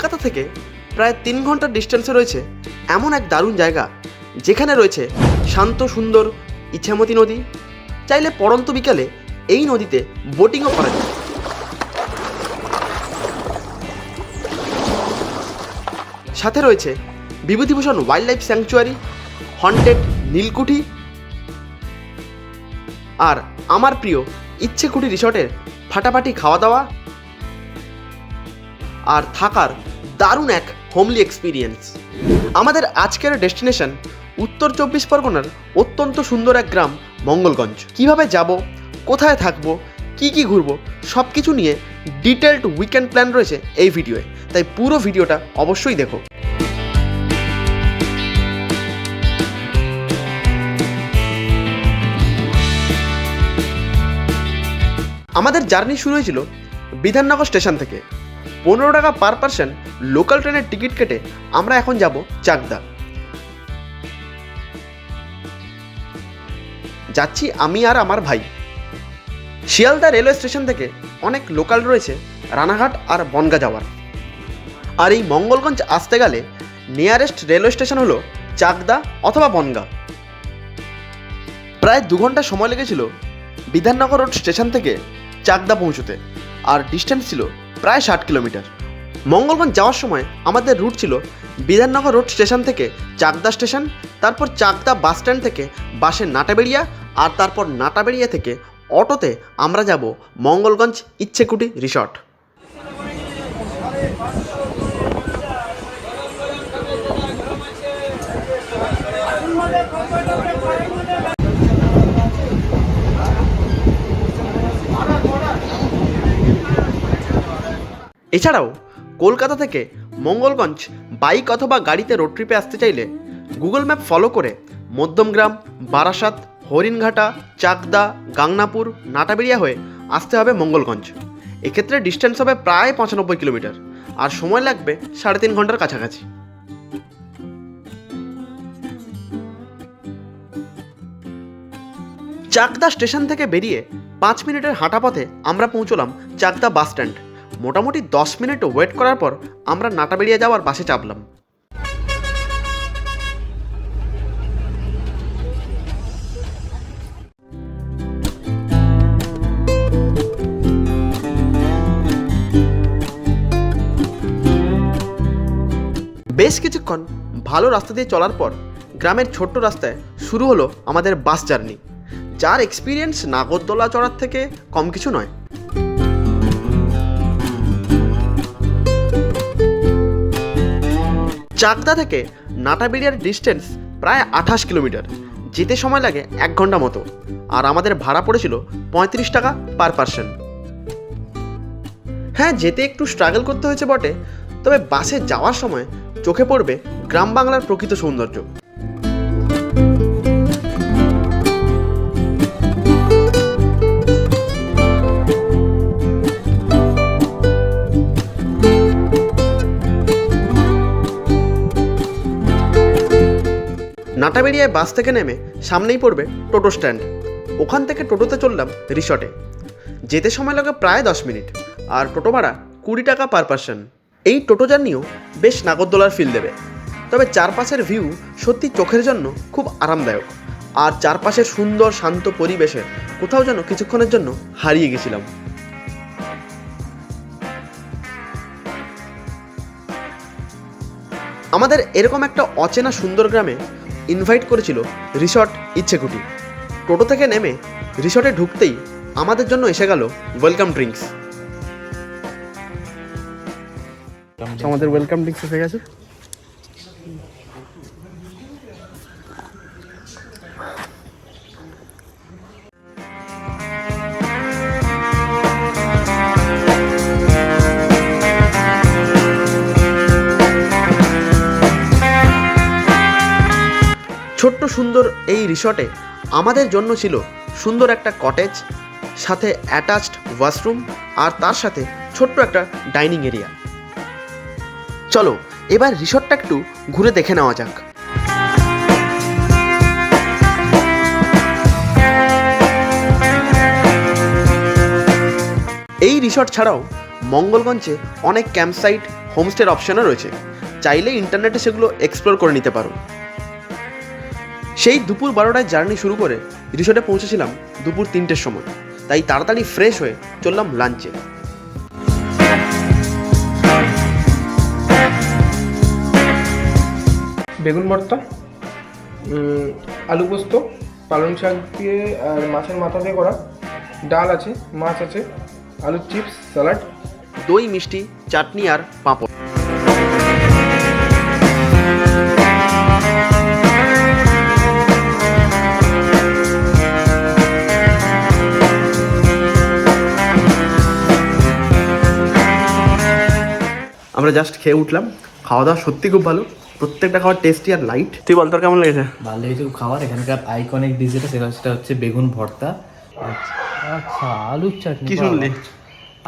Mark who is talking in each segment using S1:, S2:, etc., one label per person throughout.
S1: কলকাতা থেকে প্রায় তিন ঘণ্টার ডিস্টেন্সে রয়েছে এমন এক দারুণ জায়গা যেখানে রয়েছে শান্ত, সুন্দর ইছামতি নদী। চাইলে পড়ন্ত বিকালে এই নদীতে বোটিংও করা যায়। সাথে রয়েছে Bibhutibhushan wildlife sanctuary haunted নীলকুঠি আর আমার প্রিয় ইচ্ছেকুঠি রিসর্টের ফাটাফাটি খাওয়া দাওয়া আর থাকার দারুণ এক হোমলি এক্সপিরিয়েন্স আমাদের আজকের ডেস্টিনেশন উত্তর চব্বিশ পরগনার অত্যন্ত সুন্দর এক গ্রাম, মঙ্গলগঞ্জ। কীভাবে যাব, কোথায় থাকব, কি কি ঘুরবো সব কিছু নিয়ে ডিটেলড উইকেন্ড প্ল্যান রয়েছে এই ভিডিওয়ে। তাই পুরো ভিডিওটা অবশ্যই দেখো। আমাদের জার্নি শুরু হয়েছিল বিধাননগর স্টেশন থেকে। পনেরো টাকা পার পার্সন লোকাল ট্রেনের টিকিট কেটে আমরা এখন যাব চাকদা। যাচ্ছি আমি আর আমার ভাই। শিয়ালদা রেলওয়ে স্টেশন থেকে অনেক লোকাল রয়েছে, রানাঘাট আর বনগা যাওয়ার। আর এই মঙ্গলগঞ্জ আসতে গেলে নিয়ারেস্ট রেলওয়ে স্টেশন হলো চাকদা অথবা বনগা। প্রায় দু ঘণ্টা সময় লেগেছিল বিধাননগর রোড স্টেশন থেকে চাকদা পৌঁছতে। আর ডিস্টেন্স ছিল প্রায় ষাট কিলোমিটার। মঙ্গলগঞ্জ যাওয়ার সময় আমাদের রুট ছিল বিধাননগর রোড স্টেশন থেকে চাকদা স্টেশন তারপর চাকদা বাস স্ট্যান্ড থেকে বাসে নাটাবেড়িয়া আর তারপর নাটাবেড়িয়া থেকে অটোতে আমরা যাব মঙ্গলগঞ্জ ইচ্ছেকুটি রিসর্ট এছাড়াও, কলকাতা থেকে মঙ্গলগঞ্জ বাইক অথবা গাড়িতে রোড ট্রিপে আসতে চাইলে গুগল ম্যাপ ফলো করে মধ্যমগ্রাম, বারাসাত, হরিণঘাটা, চাকদা, গাংনাপুর, নাটাবেড়িয়া হয়ে আসতে হবে মঙ্গলগঞ্জ। এক্ষেত্রে ডিস্টেন্স হবে প্রায় পঁচানব্বই কিলোমিটার আর সময় লাগবে সাড়ে তিন ঘণ্টার কাছাকাছি। চাকদা স্টেশন থেকে বেরিয়ে পাঁচ মিনিটের হাঁটা পথে আমরা পৌঁছলাম চাকদা বাস স্ট্যান্ড। মোটামুটি দশ মিনিট ওয়েট করার পর আমরা নাটাবেড়িয়া যাওয়ার বাসে চাপলাম। বেশ কিছুক্ষণ ভালো রাস্তা দিয়ে চলার পর গ্রামের ছোট্ট রাস্তায় শুরু হলো আমাদের বাস জার্নি। যার এক্সপিরিয়েন্স নাগরদোলা চড়ার থেকে কম কিছু নয়। চাকদা থেকে নাটাবেড়িয়ার ডিস্টেন্স প্রায় আঠাশ কিলোমিটার। যেতে সময় লাগে এক ঘণ্টা মতো। আর আমাদের ভাড়া পড়েছিল পঁয়ত্রিশ টাকা পার পার্সন। হ্যাঁ যেতে একটু স্ট্রাগল করতে হয়েছে বটে। তবে বাসে যাওয়ার সময় চোখে পড়বে গ্রাম বাংলার প্রকৃত সৌন্দর্য। নাটাবেড়িয়ায় বাস থেকে নেমে সামনেই পড়বে টোটো স্ট্যান্ড। ওখান থেকে টোটোতে চললাম রিসর্টে। যেতে সময় লাগে প্রায় দশ মিনিট, আর টোটো ভাড়া কুড়ি টাকা পার পার্সন। এই টোটো জার্নিও বেশ নাগরদোলার ফিল দেবে। তবে চারপাশের ভিউ সত্যি চোখের জন্য খুব আরামদায়ক। আর চারপাশের সুন্দর, শান্ত পরিবেশে কোথাও যেন কিছুক্ষণের জন্য হারিয়ে গেছিলাম। আমাদের এরকম একটা অচেনা সুন্দর গ্রামে ইনভাইট করেছিল রিসর্ট ইচ্ছেকুটি। টোটো থেকে নেমে রিসর্টে ঢুকতেই আমাদের জন্য এসে গেল ওয়েলকাম ড্রিঙ্কস আমাদের ওয়েলকাম ড্রিঙ্কস এসে গেছে। ছোট্ট সুন্দর এই রিসর্টে আমাদের জন্য ছিল সুন্দর একটা কটেজ, সাথে অ্যাটাচড ওয়াশরুম আর তার সাথে ছোট্ট একটা ডাইনিং এরিয়া। চলো, এবার রিসর্টটা একটু ঘুরে দেখে নেওয়া যাক। এই রিসর্ট ছাড়াও মঙ্গলগঞ্জে অনেক ক্যাম্পসাইট, হোমস্টের অপশনও রয়েছে। চাইলে ইন্টারনেটে সেগুলো এক্সপ্লোর করে নিতে পারো। সেই দুপুর বারোটায় জার্নি শুরু করে রিসোর্টে পৌঁছেছিলাম দুপুর তিনটের সময়। তাই তাড়াতাড়ি ফ্রেশ হয়ে চললাম লাঞ্চে।
S2: বেগুন ভর্তা আলু পোস্ত পালং শাক দিয়ে আর মাছের মাথা দিয়ে করা। ডাল আছে মাছ আছে আলুর চিপস স্যালাড
S1: দই মিষ্টি চাটনি আর পাঁপড়। আমরা জাস্ট খেয়ে উঠলাম। খাওয়া দাওয়া সত্যি খুব ভালো। প্রত্যেকটা খাওয়ার টেস্টি আর লাইট তুই বল তোর কেমন লেগেছে?
S3: ভালো লেগেছে খুব খাবার এখানকার আইকনিক ডিশ যেটা সেটা সেটা হচ্ছে বেগুন ভর্তা। আচ্ছা, আচ্ছা আলুর চাটনি
S1: কি শুনলি?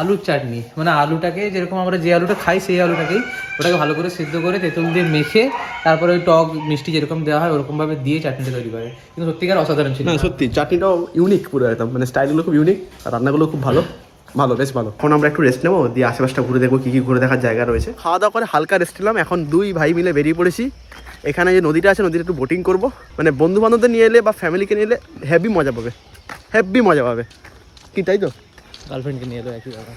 S3: আলুর চাটনি। মানে আলুটাকে যেরকম আমরা যে আলুটা খাই সেই আলুটাকেই ওটাকে ভালো করে সিদ্ধ করে তেঁতুল দিয়ে মেখে তারপরে ওই টক মিষ্টি যেরকম দেওয়া হয় ওরকম ভাবে দিয়ে চাটনিটা তৈরি করে। কিন্তু সত্যিকার অসাধারণ ছিল।
S1: না সত্যি চাটনিটাও ইউনিক পুরো একদম। মানে স্টাইলগুলো খুব ইউনিক আর রান্নাগুলো খুব ভালো। ভালো বেশ ভালো। এখন আমরা একটু রেস্ট নেব দিয়ে আশেপাশটা ঘুরে দেখব কী কী ঘুরে দেখার জায়গা রয়েছে। খাওয়া দাওয়া করে হালকা রেস্ট নিলাম এখন দুই ভাই মিলে বেরিয়ে পড়েছি। এখানে যে নদীটা আছে নদীটা একটু বোটিং করব। মানে বন্ধু বান্ধবদের নিয়ে এলে বা ফ্যামিলিকে নিয়ে এলে হ্যাভি মজা পাবে। হ্যাভি মজা পাবে। কি তাই তো?
S3: গার্লফ্রেন্ডকে নিয়ে এলো একই ব্যাপার।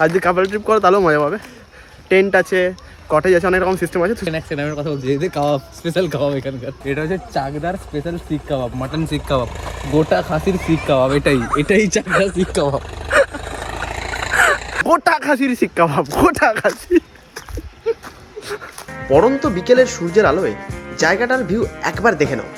S1: আর যদি কাপড় ট্রিপ করো তাহলেও মজা পাবে। টেন্ট আছে কটেজ আছে অনেক রকম সিস্টেম আছে।
S3: নেক্সট টাইমের কথা বলছি এই যে কাবাব স্পেশাল কাবাব এখানকার। এটা হচ্ছে চাকদার স্পেশাল শিক কাবাব মাটন শিক কাবাব। গোটা খাসির শিক কাবাব এটাই এটাই চাকদার শিক কাবাব।
S1: গোটা খাসির শিক্ষা ভাব গোটা খাসি। পরন্ত বিকেলের সূর্যের আলোয় জায়গাটার ভিউ একবার দেখে নাও।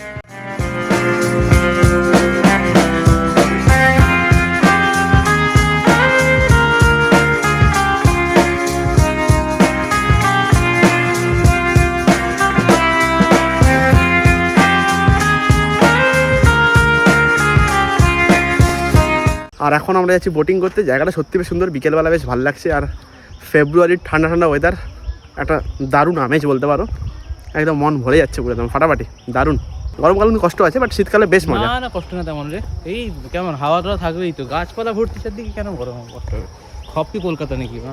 S1: আর এখন আমরা যাচ্ছি বোটিং করতে। জায়গাটা সত্যি বেশ সুন্দর বিকেলবেলা বেশ ভালো লাগছে। আর ফেব্রুয়ারির ঠান্ডা ঠান্ডা ওয়েদার একটা দারুণ আমেজ বলতে পারো। একদম মন ভরে যাচ্ছে পুরো একদম ফাটাফাটি দারুণ। গরমকালে কিন্তু কষ্ট আছে বাট শীতকালে বেশ মজা।
S3: না না কষ্ট না তেমন রে। এই কেমন হাওয়া টাওয়া থাকবেই তো। গাছপালা ভর্তি চারদিকে কেন গরম কষ্ট হবে? সব কি কলকাতা নাকি বা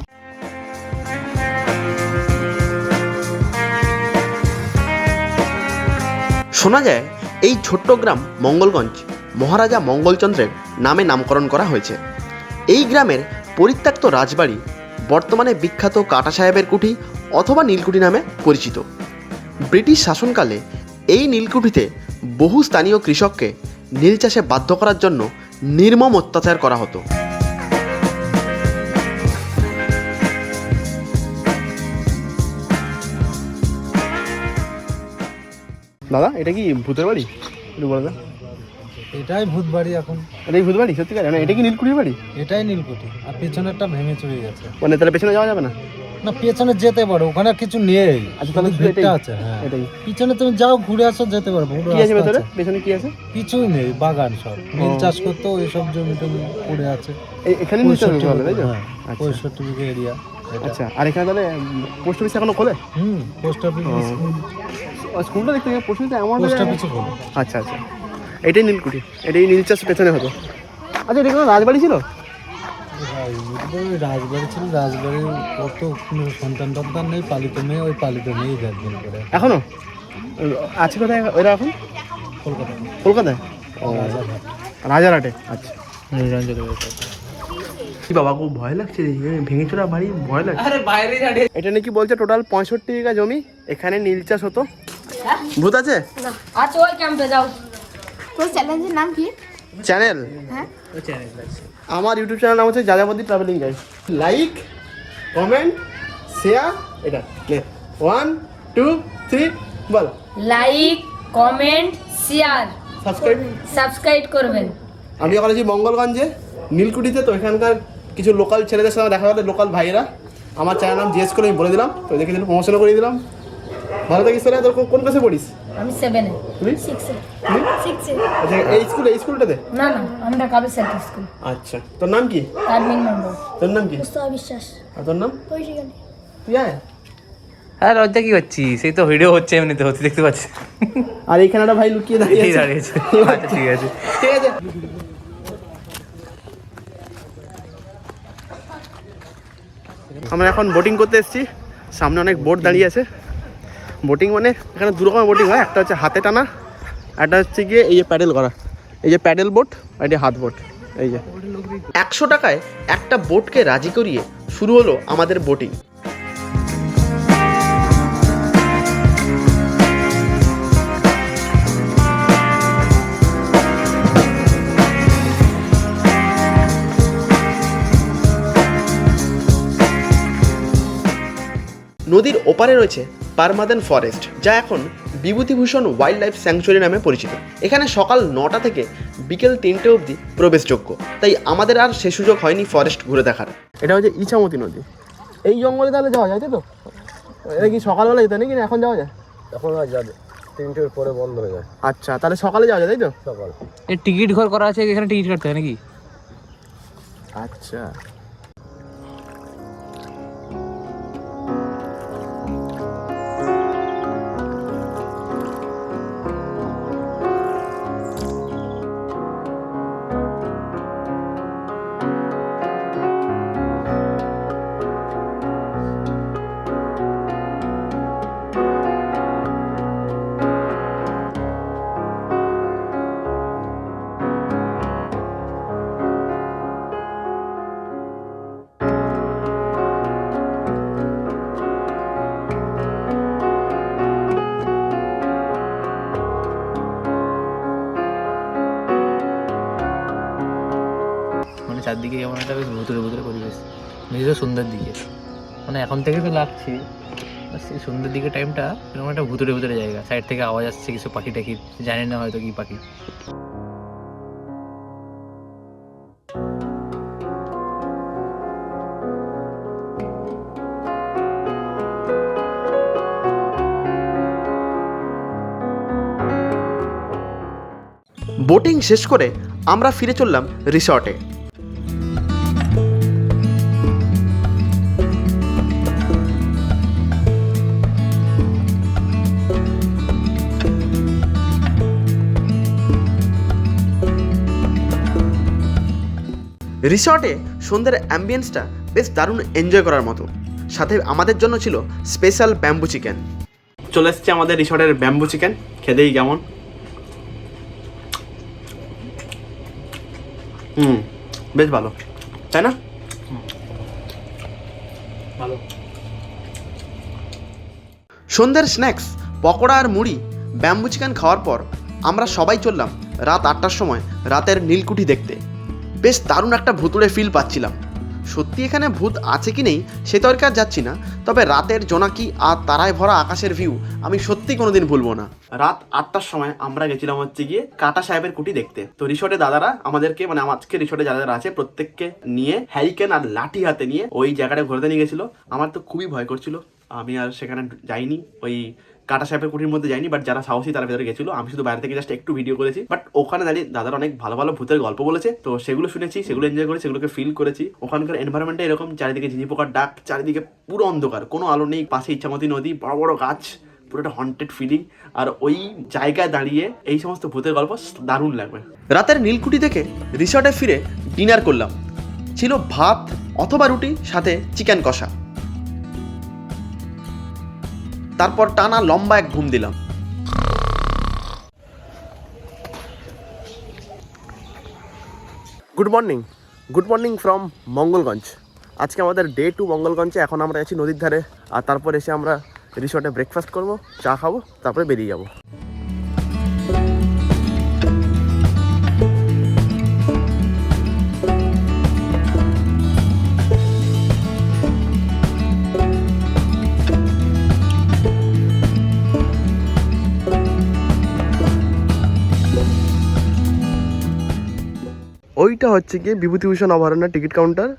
S1: শোনা যায় এই ছোট্ট গ্রাম মঙ্গলগঞ্জ। মহারাজা মঙ্গলচন্দ্রের নামে নামকরণ করা হয়েছে। এই গ্রামের পরিত্যক্ত রাজবাড়ি বর্তমানে বিখ্যাত কাটা সাহেবের কুঠি অথবা নীলকুঠি নামে পরিচিত। ব্রিটিশ শাসনকালে এই নীলকুঠিতে বহু স্থানীয় কৃষককে নীল চাষে বাধ্য করার জন্য নির্মম অত্যাচার করা হতো। দাদা, এটা কি ভূতের বাড়ি? একটু বলো
S4: এটাই ভূত বাড়ি এখন।
S1: এটাই ভূত বাড়ি সত্যি মানে এটা কি নীলকুঠির বাড়ি?
S4: এটাই নীলকুঠি আর পেছনেরটা ভেঙে চলে গেছে।
S1: মানে তাহলে পেছনে যাওয়া যাবে না?
S4: না পেছনে যেতে পারো ওখানে কিছু নেই।
S1: আচ্ছা, তাহলে
S4: ভিড়টা আছে হ্যাঁ।
S1: এটাই।
S4: পিছনে তুমি যাও ঘুরে আসো যেতে পারব পুরো
S1: কি আছে ভেতরে? পেছনে কি আছে?
S4: কিছুই নেই বাগান সব। নীল চাষ করতো এইসব জমি টমি পড়ে আছে।
S1: এখানে নিচে
S4: পঁয়ষট্টি
S1: চলে তাই তো?
S4: হ্যাঁ
S1: আচ্ছা।
S4: পঁয়ষট্টি বিঘে এরিয়া
S1: আচ্ছা আর এখানে তাহলে পোস্ট অফিস এখনও খোলে?
S4: হুম পোস্ট অফিস
S1: স্কুলটা দেখতে পোস্ট অফিস এমন আচ্ছা আচ্ছা। এটাই নীলকুঠি এটাই নীল চাষ পেছনে হতো আচ্ছা এটা কোনো রাজবাড়ি ছিল?
S4: রাজবাড়ি ছিল রাজবাড়ির কত কোনো সন্তান টন্তান নেই পালিত মেয়ে ওই পালিত মেয়ে দেখবেন করে
S1: এখনও? আছে কোথায় ওরা এখন?
S4: কলকাতা
S1: কলকাতায়? ও
S4: রাজারহাট।
S1: রাজারহাটে আচ্ছা। কি বাবা খুব ভয় লাগছে ভেঙে চোরা বাড়ি ভয় লাগছে।
S3: আরে বাইরে
S1: এটা নাকি বলছে টোটাল পঁয়ষট্টি বিঘা জমি এখানে নীল চাষ হতো। ভূত আছে?
S5: না। আচ্ছা ওই ক্যাম্পে যাও। তোর চ্যালেঞ্জের নাম কি?
S1: চ্যানেল?
S5: হ্যাঁ।
S3: ও চ্যানেল আছে
S1: আমার ইউটিউব চ্যানেল নাম হচ্ছে Jajabati travelling guide like comment share এটা নে ওয়ান টু থ্রি বল।
S5: Like comment share
S1: subscribe
S5: subscribe করবেন।
S1: আমি এখন আছি মঙ্গলগঞ্জে নীলকুঠিতে। তো এখানকার কিছু লোকাল ছেলেদের সাথে দেখা গেলো লোকাল ভাইয়েরা আমার চ্যানেল নাম জিজ্ঞেস করে আমি বলে দিলাম। তো দেখে একটু প্রমোশনও করে দিলাম। ভালো থাকিস তোরা তোর কোন- ক্লাসে পড়িস?
S5: আমি সেভেনে
S1: তুই?
S5: সিক্সে? সিক্সে
S1: আচ্ছা এই স্কুল এই স্কুলটাতে
S5: না না আমরা কাবে সেন্টার স্কুল
S1: আচ্ছা তোর নাম কি?
S5: অ্যাডমিন মেম্বার
S1: তোর নাম কি?
S5: মুস্তফা বিশ্বাস।
S1: আর তোর নাম?
S5: কৈশিকালি
S1: তুই আয়।
S3: হ্যাঁ লজ্জা কি করছিস? সেই তো ভিডিও হচ্ছে এমনিতে হচ্ছে দেখতে পাচ্ছি।
S1: আর এইখানে একটা ভাই লুকিয়ে দাঁড়িয়ে আছে।
S3: দাঁড়িয়েছে। আচ্ছা ঠিক আছে।
S1: ঠিক আছে। আমরা এখন বোটিং করতে এসেছি। সামনে অনেক বোট দাঁড়িয়ে আছে। বোটিং মানে এখানে দু রকমের বোটিং হয়, একটা হচ্ছে হাতে টানা, একটা হচ্ছে গিয়ে এই যে প্যাডেল করা। এই যে প্যাডেল বোট আর এটি হাত বোট এই যে। একশো টাকায় একটা বোটকে রাজি করিয়ে শুরু হলো আমাদের বোটিং নদীর ওপারে রয়েছে পারমাদেন ফরেস্ট যা এখন বিভূতিভূষণ ওয়াইল্ড লাইফ স্যাংচুয়ারি নামে পরিচিত। এখানে সকাল নটা থেকে বিকেল তিনটে অবধি প্রবেশযোগ্য। তাই আমাদের আর সে সুযোগ হয়নি ফরেস্ট ঘুরে দেখার। এটা হচ্ছে ইছামতি নদী। এই জঙ্গলে তাহলে যাওয়া যায় তাই তো? এটা কি সকালবেলা যেতে নাকি না এখন যাওয়া যায়?
S4: এখন আর যাবে। তিনটের পরে বন্ধ হয়ে যায়।
S1: আচ্ছা তাহলে সকালে যাওয়া যায় তাই তো?
S4: সকাল।
S3: এর টিকিট ঘর করা আছে এখানে টিকিট কাটতে হয় নাকি?
S1: আচ্ছা।
S3: চারদিকে কেমন একটা বেশ ভুতুরে ভুতুরে পরিবেশ। নিজেরও সন্ধ্যার দিকে। মানে এখন থেকে তো লাগছে সেই সন্ধ্যের দিকে টাইমটা এরকম একটা ভুতুরে ভুতুরে জায়গা। সাইড থেকে আওয়াজ আসছে কিছু পাখি টাখি, জানি না হয়তো কি পাখি।
S1: বোটিং শেষ করে আমরা ফিরে চললাম রিসর্টে রিসর্টে সন্ধ্যের অ্যাম্বিয়েন্সটা বেশ দারুণ এনজয় করার মতো। সাথে আমাদের জন্য ছিল স্পেশাল ব্যাম্বু চিকেন চলে এসছে আমাদের রিসর্টের ব্যাম্বু চিকেন খেতেই কেমন? হুম বেশ ভালো। তাই না?
S3: ভালো।
S1: সন্ধ্যের স্ন্যাক্স পকোড়া আর মুড়ি ব্যাম্বু চিকেন খাওয়ার পর আমরা সবাই চললাম রাত আটটার সময় রাতের নীলকুঠি দেখতে। বেশ দারুণ একটা ভুতুড়ে ফিল পাচ্ছিলাম। সত্যি এখানে ভূত আছে কি নেই, সে তর্কে আর যাচ্ছি না। তবে রাতের জোনাকি আর তারায় ভরা আকাশের ভিউ আমি সত্যি কোনোদিন ভুলবো না। রাত আটটার সময় আমরা গেছিলাম হচ্ছে গিয়ে কাটা সাহেবের কুটি দেখতে। তো রিসোর্টে দাদারা আমাদেরকে মানে আজকে রিসোর্টে যারা যারা আছে, প্রত্যেককে নিয়ে হ্যারিকেন আর লাঠি হাতে নিয়ে ওই জায়গাটা ঘুরতে নিয়ে গেছিল। আমার তো খুবই ভয় করছিল। আমি আর সেখানে যাইনি। ওই কাটা সাহেবের কুটির মধ্যে যাইনি বাট যারা সাহসী তারা ভেতরে গেছিল। আমি শুধু বাইরে থেকে জাস্ট একটু ভিডিও করেছি। বাট ওখানে দাঁড়িয়ে দাদারা অনেক ভালো ভালো ভূতের গল্প বলেছে। তো সেগুলো শুনেছি, সেগুলো এনজয় করেছি, সেগুলোকে ফিল করেছি। ওখানকার এনভায়রনমেন্টটা এরকম, চারিদিকে ঝিঝি পোকার ডাক, চারিদিকে পুরো অন্ধকার, কোনো আলো নেই, পাশে ইচ্ছামতি নদী, বড় বড় গাছ, পুরো একটা হন্টেড ফিলিং আর ওই জায়গায় দাঁড়িয়ে এই সমস্ত ভূতের গল্প দারুণ লাগবে। রাতের নীলকুঠি থেকে রিসর্টে ফিরে ডিনার করলাম। ছিল ভাত অথবা রুটি, সাথে চিকেন কষা। তারপর টানা লম্বা এক ঘুম দিলাম। Good morning good morning from Mangalganj আজকে আমাদের ডে টু মঙ্গলগঞ্জে এখন আমরা আছি নদীর ধারে, আর তারপর এসে আমরা রিসর্টে ব্রেকফাস্ট করব, চা খাব, তারপরে বেরিয়ে যাব। ওইটা হচ্ছে গিয়ে বিভূতিভূষণ অভয়ারণ্যের টিকিট কাউন্টার।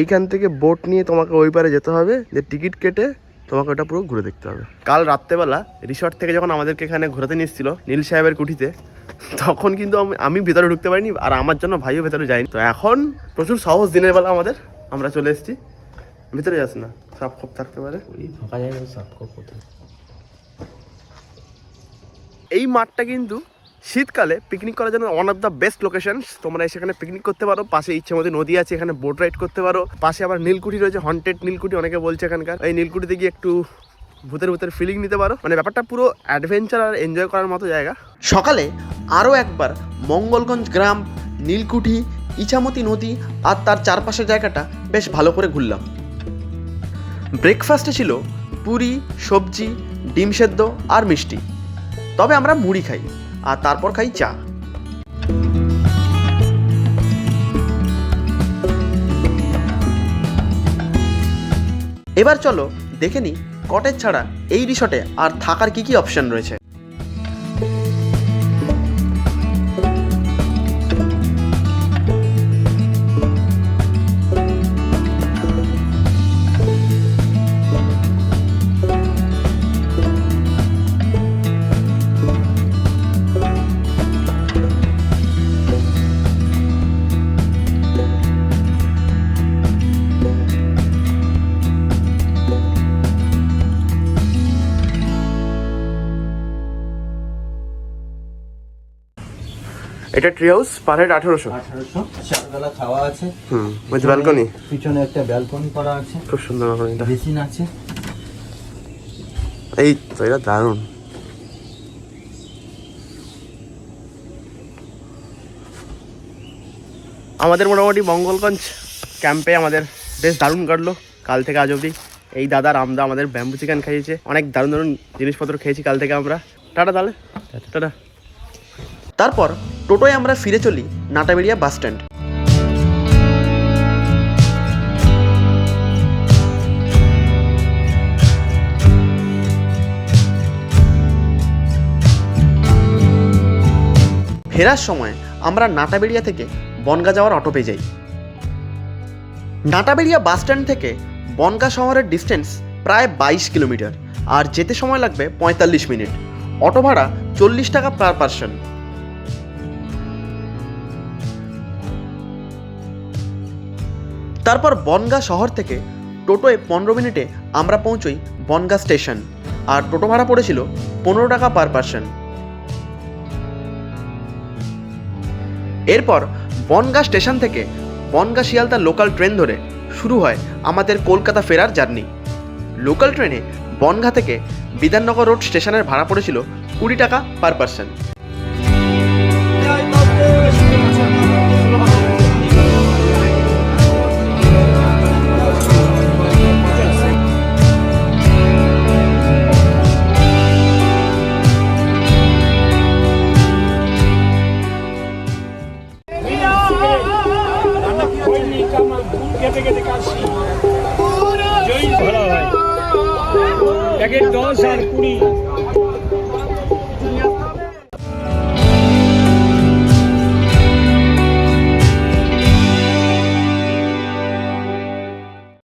S1: এইখান থেকে বোট নিয়ে তোমাকে ওই পারে যেতে হবে যে টিকিট কেটে তোমাকে ওটা পুরো ঘুরে দেখতে হবে। কাল রাত্রেবেলা রিসর্ট থেকে যখন আমাদেরকে এখানে ঘোরাতে নিয়েছিল নীল সাহেবের কুঠিতে তখন কিন্তু আমি আমি ভেতরে ঢুকতে পারিনি আর আমার জন্য ভাইও ভেতরে যায়নি। তো এখন প্রচুর সহজ দিনের বেলা আমাদের আমরা চলে এসেছি। ভেতরে যাস না সাপ খপ থাকতে পারে। এই মাঠটা কিন্তু শীতকালে পিকনিক করার জন্য one of the best location তোমরা সেখানে পিকনিক করতে পারো। পাশে ইচ্ছে মতো নদী আছে, এখানে বোট রাইড করতে পারো। পাশে আবার নীলকুঠি রয়েছে হন্টেড নীলকুঠি অনেকে বলছে এখানকার। এই নীলকুঠিতে গিয়ে একটু ভূতের ভূতের ফিলিং নিতে পারো। মানে ব্যাপারটা পুরো অ্যাডভেঞ্চার আর এনজয় করার মতো জায়গা। সকালে আরও একবার মঙ্গলগঞ্জ গ্রাম, নীলকুঠি, ইছামতি নদী আর তার চারপাশের জায়গাটা বেশ ভালো করে ঘুরলাম। ব্রেকফাস্টে ছিল পুরি, সবজি, ডিম সেদ্ধ আর মিষ্টি। তবে আমরা মুড়ি খাই। আর তারপর খাই চা। এবার চলো দেখে নিই কটেজ ছাড়া এই রিসর্টে আর থাকার কি কি অপশন রয়েছে? এটা ট্রি হাউস পার হেড আঠেরোশো।
S4: আঠারোশো চারবেলা খাওয়া আছে।
S1: Hmm with balcony.
S4: পিছনে একটা ব্যালকনি করা আছে।
S1: খুব সুন্দর ব্যালকনিটা
S4: বেসিন আছে।
S1: এই তো এটা দারুণ। আমাদের মোটামুটি মঙ্গলগঞ্জ ক্যাম্পে আমাদের বেশ দারুণ কাটলো। কাল থেকে আজ অবধি এই দাদা রামদা আমাদের ব্যাম্বু চিকেন খাইয়েছে। অনেক দারুণ দারুণ জিনিসপত্র খেয়েছি কাল থেকে আমরা। টাটা তাহলে। টাটা। তারপর টোটোয় আমরা ফিরে চলি নাটাবেড়িয়া বাস স্ট্যান্ড। ফেরার সময় আমরা নাটাবেড়িয়া থেকে বনগা যাওয়ার অটো পেয়ে যাই। নাটাবেড়িয়া বাস স্ট্যান্ড থেকে বনগা শহরের ডিস্টেন্স প্রায় বাইশ কিলোমিটার, আর যেতে সময় লাগবে পঁয়তাল্লিশ মিনিট। অটো ভাড়া চল্লিশ টাকা পার পার্সন। তারপর বনগা শহর থেকে টোটোয় পনেরো মিনিটে আমরা পৌঁছই বনগা স্টেশন। আর টোটো ভাড়া পড়েছিল পনেরো টাকা পার পার্সন। এরপর বনগা স্টেশন থেকে বনগা শিয়ালদা লোকাল ট্রেন ধরে শুরু হয় আমাদের কলকাতা ফেরার জার্নি। লোকাল ট্রেনে বনগা থেকে বিধাননগর রোড স্টেশনের ভাড়া পড়েছিল কুড়ি টাকা পার পার্সন।